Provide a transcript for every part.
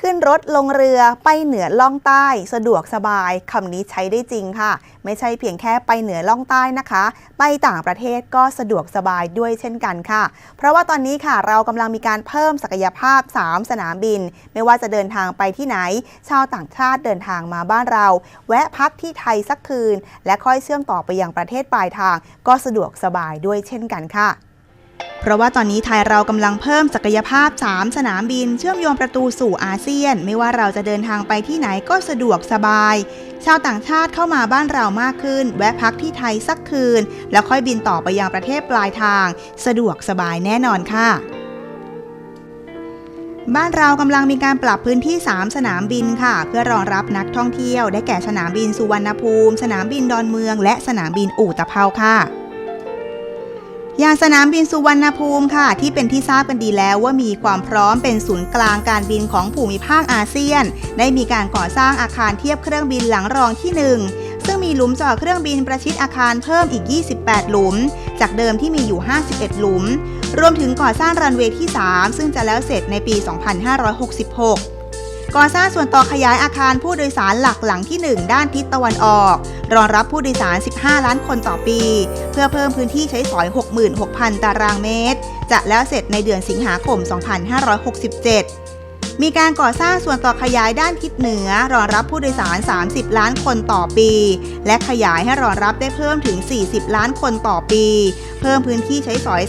ขึ้นรถลงเรือไปเหนือล่องใต้ สะดวกสบายคำนี้ใช้ได้จริงค่ะ ไม่ใช่เพียงแค่ไปเหนือล่องใต้นะคะ ไปต่างประเทศก็สะดวกสบายด้วยเช่นกันค่ะ เพราะว่าตอนนี้ค่ะเรากำลังมีการเพิ่มศักยภาพ 3 สนามบิน ไม่ว่าจะเดินทางไปที่ไหน ชาวต่างชาติเดินทางมาบ้านเรา แวะพักที่ไทยสักคืน และค่อยเชื่อมต่อไปยังประเทศปลายทาง ก็สะดวกสบายด้วยเช่นกันค่ะ เพราะว่าตอนนี้ไทยเรากำลังเพิ่มศักยภาพ 3 สนามบิน เชื่อมโยงประตูสู่อาเซียน ไม่ว่าเราจะเดินทางไปที่ไหนก็สะดวกสบาย ชาวต่างชาติเข้ามาบ้านเรามากขึ้น แวะพักที่ไทยสักคืน แล้วค่อยบินต่อไปยังประเทศปลายทาง สะดวกสบายแน่นอนค่ะบ้านเรากำลังมีการปรับพื้นที่ 3 สนามบินค่ะ เพื่อรองรับนักท่องเที่ยว ได้แก่สนามบินสุวรรณภูมิ สนามบินดอนเมือง และสนามบินอู่ตะเภาค่ะ อย่างสนามบินสุวรรณภูมิค่ะ ที่เป็นที่ทราบกันดีแล้วว่ามีความพร้อมเป็นศูนย์กลางการบินของภูมิภาคอาเซียน ได้มีการก่อสร้างอาคารเทียบเครื่องบินหลังรองที่ 1ซึ่งมีหลุมจอดเครื่องบินประชิดอาคารเพิ่มอีก 28 หลุม จากเดิมที่มีอยู่ 51 หลุม รวมถึงก่อสร้างรันเวย์ที่ 3 ซึ่งจะแล้วเสร็จในปี 2566 ก่อสร้างส่วนต่อขยายอาคารผู้โดยสารหลักหลังที่ 1 ด้านทิศตะวันออก รองรับผู้โดยสาร 15 ล้านคนต่อปี เพื่อเพิ่มพื้นที่ใช้สอย 66,000 ตารางเมตร จะแล้วเสร็จในเดือนสิงหาคม 2567มีการก่อสร้างส่วนต่อขยายด้านทิศเหนือ รองรับผู้โดยสาร 30 ล้านคนต่อปี และขยายให้รองรับได้เพิ่มถึง 40 ล้านคนต่อปี เพิ่มพื้นที่ใช้สอย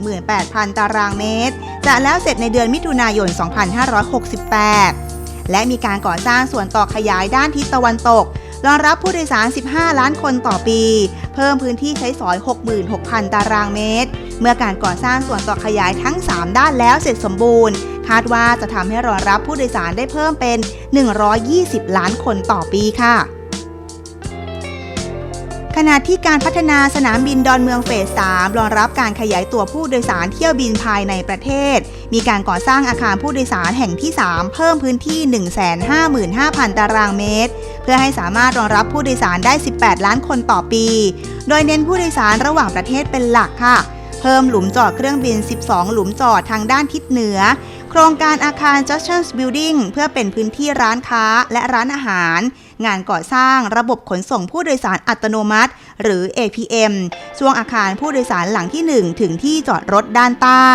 348,000 ตารางเมตร จะแล้วเสร็จในเดือนมิถุนายน 2568 และมีการก่อสร้างส่วนต่อขยายด้านทิศตะวันตก รองรับผู้โดยสาร 15 ล้านคนต่อปี เพิ่มพื้นที่ใช้สอย 66,000 ตารางเมตร เมื่อการก่อสร้างส่วนต่อขยายทั้ง 3 ด้านแล้วเสร็จสมบูรณ์ คาดว่าจะทำให้รองรับผู้โดยสารได้เพิ่มเป็น 120 ล้านคนต่อปีค่ะขณะที่การพัฒนาสนามบินดอนเมืองเฟส 3 รองรับการขยายตัวผู้โดยสารเที่ยวบินภายในประเทศ มีการก่อสร้างอาคารผู้โดยสารแห่งที่ 3 เพิ่มพื้นที่ 155,000 ตารางเมตร พื่อให้สามารถรองรับผู้โดยสารได้ 18 ล้านคนต่อปี โดยเน้นผู้โดยสารระหว่างประเทศเป็นหลักค่ะ เพิ่มหลุมจอดเครื่องบิน 12 หลุมจอดทางด้านทิศเหนือ โครงการอาคาร Justice Building เพื่อเป็นพื้นที่ร้านค้าและร้านอาหาร งานก่อสร้างระบบขนส่งผู้โดยสารอัตโนมัติ หรือ APM ช่วงอาคารผู้โดยสารหลังที่ 1 ถึงที่จอดรถด้านใต้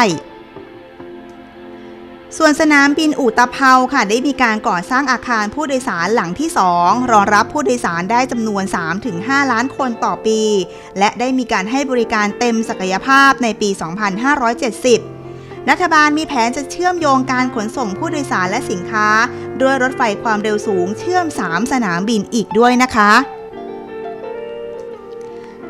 ส่วนสนามบินอู่ตะเภาค่ะ ได้มีการก่อสร้างอาคารผู้โดยสารหลังที่ 2 รองรับผู้โดยสารได้จำนวน 3-5 ล้านคนต่อปี และได้มีการให้บริการเต็มศักยภาพในปี 2570 รัฐบาลมีแผนจะเชื่อมโยงการขนส่งผู้โดยสารและสินค้า ด้วยรถไฟความเร็วสูงเชื่อม 3 สนามบินอีกด้วยนะคะ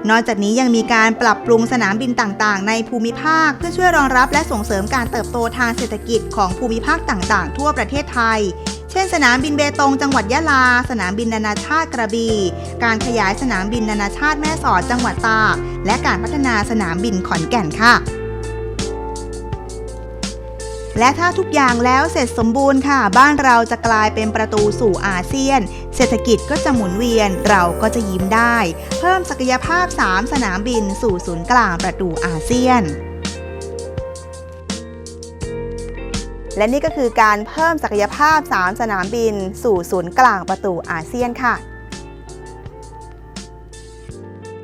นอกจากนี้ยังมีการปรับปรุงสนามบินต่างๆ ในภูมิภาค เพื่อช่วยรองรับและส่งเสริมการเติบโตทางเศรษฐกิจของภูมิภาคต่างๆ ทั่วประเทศไทย เช่น สนามบินเบตงจังหวัดยะลา สนามบินนานาชาติกระบี่ การขยายสนามบินนานาชาติแม่สอดจังหวัดตาก และการพัฒนาสนามบินขอนแก่นค่ะ และถ้าทุกอย่างแล้วเสร็จสมบูรณ์ค่ะ บ้านเราจะกลายเป็นประตูสู่อาเซียน เศรษฐกิจก็จะหมุนเวียนเราก็จะยิ้มได้ เพิ่มศักยภาพ 3 สนามบินสู่ศูนย์กลางประตูอาเซียนและนี่ก็คือการเพิ่มศักยภาพ 3 สนามบิน สู่ศูนย์กลางประตูอาเซียนค่ะ